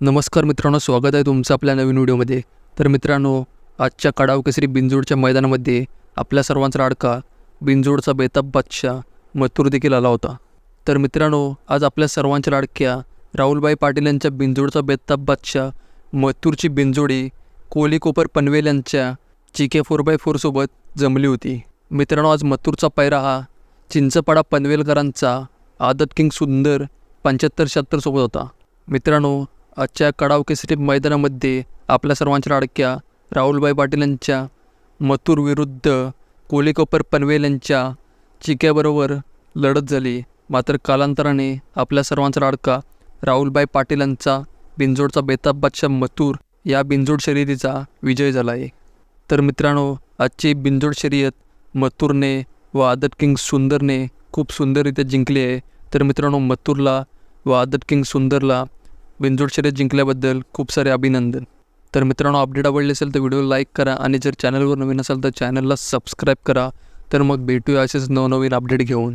नमस्कार मित्रांनो स्वागत आहे तुमचं आपल्या नवीन व्हिडिओमध्ये. तर मित्रांनो आजच्या कडाव केसरी बिंजोडच्या मैदानामध्ये आपल्या सर्वांचा लाडका बिंजोडचा बेताब बादशाह मथुर देखील आला होता. तर मित्रांनो आज आपल्या सर्वांच्या लाडक्या राहुलबाई पाटील यांच्या बिंजोडचा बेताब बादशाह मथुरची बिंजोडी कोहली कोपर पनवेल यांच्या चिके फोर बाय फोरसोबत जमली होती. मित्रांनो आज मथुरचा पैरा हा चिंचपाडा पनवेलकरांचा आदत किंग सुंदर पंच्याहत्तर शहात्तरसोबत होता. मित्रांनो आजच्या कडाव केसरी मैदानामध्ये आपल्या सर्वांच्या लाडक्या राहुलबाई पाटील यांच्या मथुर विरुद्ध कोलिकोपर पनवेल यांच्या चिक्याबरोबर लढत झाली. मात्र कालांतराने आपल्या सर्वांचा लाडका राहुलबाई पाटील यांचा बिंजोडचा बेताब बादशाह मथुर या बिंजोड शर्यतीचा विजय झाला आहे तर मित्रांनो आजची बिंजोड शर्यत मथुरने व आदत किंग सुंदरने खूप सुंदररित्या जिंकली आहे. तर मित्रांनो मथुरला व आदत किंग सुंदरला बिनजोड शर्यत जिंकल्याबद्दल खूप सारे अभिनंदन. तर मित्रांनो अपडेट आवडले असेल तर व्हिडिओ लाईक करा आणि जर चॅनलवर नवीन असाल तर चॅनलला सबस्क्राईब करा. तर मग भेटूया असेच नवनवीन अपडेट घेऊन.